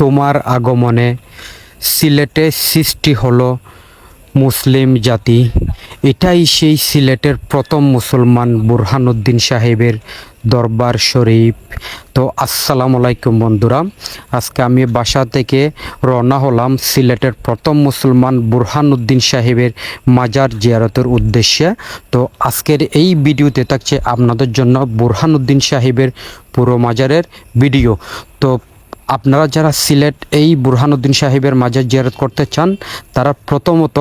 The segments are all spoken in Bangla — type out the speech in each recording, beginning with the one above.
তোমার আগমনে সিলেটে সৃষ্টি হলো মুসলিম জাতি। এটাই সেই সিলেটের প্রথম মুসলমান বুরহানুদ্দিন সাহেবের দরবার শরীফ। তো আসসালামু আলাইকুম বন্ধুরা, আজকে আমি বাসা থেকে রওনা হলাম সিলেটের প্রথম মুসলমান বুরহানুদ্দিন সাহেবের মাজার জিয়ারতের উদ্দেশ্যে। তো আজকের এই ভিডিওতে থাকছে আপনাদের জন্য বুরহানুদ্দিন সাহেবের পুরো মাজারের ভিডিও। তো আপনারা যারা সিলেট এই বুরহানুদ্দিন সাহেবের মাজার জিয়ারত করতে চান, তারা প্রথমত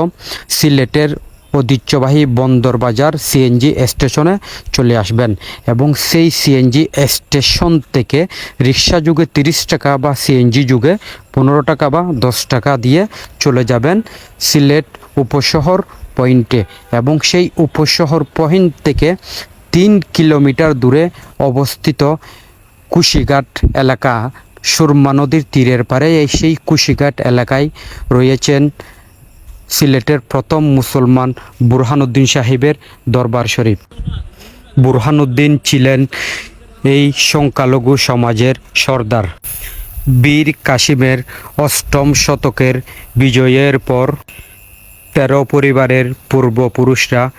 সিলেটের ঐতিহ্যবাহী বন্দর বাজার সিএনজি স্টেশনে চলে আসবেন এবং সেই সিএনজি স্টেশন থেকে রিক্সা যুগে তিরিশ টাকা বা সিএনজি যুগে পনেরো টাকা বা দশ টাকা দিয়ে চলে যাবেন সিলেট উপশহর পয়েন্টে এবং সেই উপশহর পয়েন্ট থেকে তিন কিলোমিটার দূরে অবস্থিত কুশিঘাট এলাকা। সুরমা নদীর তীরের পারে এই সেই কুশিঘাট এলাকায় রয়েছেন সিলেটের প্রথম মুসলমান বুরহানুদ্দিন সাহেবের দরবার শরীফ। বুরহানুদ্দিন ছিলেন এই সংখ্যালঘু সমাজের সর্দার। বীর কাশিমের অষ্টম শতকের বিজয়ের পর তেরো পরিবারের পূর্বপুরুষরা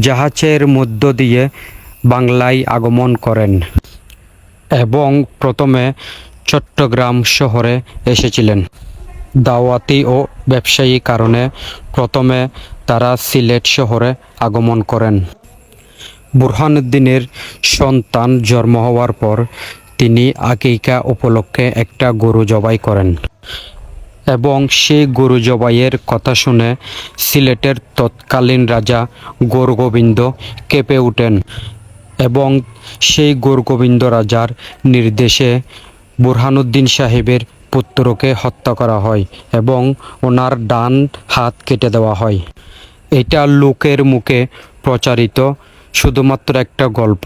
জাহাজের মধ্য দিয়ে বাংলায় আগমন করেন এবং প্রথমে চট্টগ্রাম শহরে এসেছিলেন। দাওয়াতি ও ব্যবসায়ী কারণে প্রথমে তারা সিলেট শহরে আগমন করেন। বুরহানুদ্দিনের সন্তান জন্ম হওয়ার পর তিনি আকিকা উপলক্ষে একটা গরু জবাই করেন এবং সেই গরু জবাইয়ের কথা শুনে সিলেটের তৎকালীন রাজা গোরগোবিন্দ কেঁপে ওঠেন এবং সেই গোরগোবিন্দ রাজার নির্দেশে বুরহানুদ্দিন সাহেবের পুত্রকে হত্যা করা হয় এবং ওনার ডান হাত কেটে দেওয়া হয়। এটা লোকের মুখে প্রচারিত শুধুমাত্র একটা গল্প।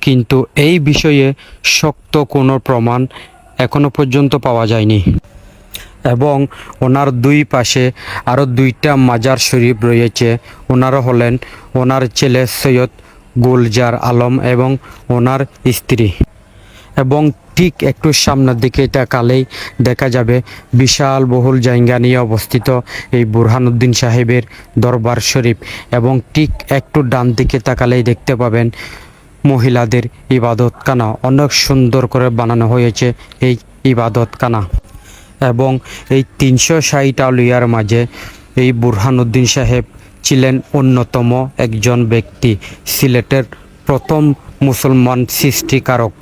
কিন্তু এই বিষয়ে শক্ত কোনো প্রমাণ এখনও পর্যন্ত পাওয়া যায়নি। এবং ওনার দুই পাশে আরও দুইটা মাজার শরীফ রয়েছে। ওনারা হলেন ওনার ছেলে সৈয়দ গুলজার আলম এবং ওনার স্ত্রী। এবং ঠিক একটু সামনের দিকে তাকালেই দেখা যাবে বিশাল বহুল জায়গা নিয়ে অবস্থিত এই বুরহানুদ্দিন সাহেবের দরবার শরীফ এবং ঠিক একটু ডান দিকে তাকালেই দেখতে পাবেন মহিলাদের ইবাদতখানা। অনেক সুন্দর করে বানানো হয়েছে এই ইবাদতখানা। এবং এই তিনশো ষাট আউলিয়ার মাঝে এই বুরহানুদ্দিন সাহেব ছিলেন অন্যতম একজন ব্যক্তি। সিলেটের প্রথম মুসলমান সৃষ্টিকারক।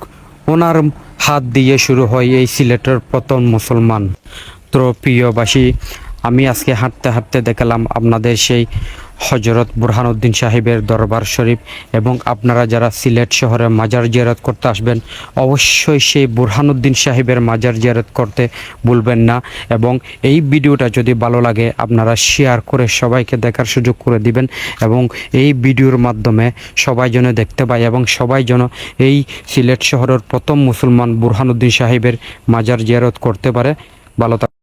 ওনার হাত দিয়ে শুরু হয় এই সিলেটের প্রথম মুসলমান। তো প্রিয়বাসী আমি আজকে হাঁটতে হাঁটতে দেখালাম আপনাদের সেই হজরত বুরহানুদ্দিন সাহেবের দরবার শরীফ এবং আপনারা যারা সিলেট শহরে মাজার জিয়ারত করতে আসবেন, অবশ্যই সেই বুরহানুদ্দিন সাহেবের মাজার জিয়ারত করতে ভুলবেন না এবং এই ভিডিওটা যদি ভালো লাগে, আপনারা শেয়ার করে সবাইকে দেখার সুযোগ করে দিবেন এবং এই ভিডিওর মাধ্যমে সবাই যেন দেখতে পায় এবং সবাই যেন এই সিলেট শহরের প্রথম মুসলমান বুরহানুদ্দিন সাহেবের মাজার জিয়ারত করতে পারে। ভালো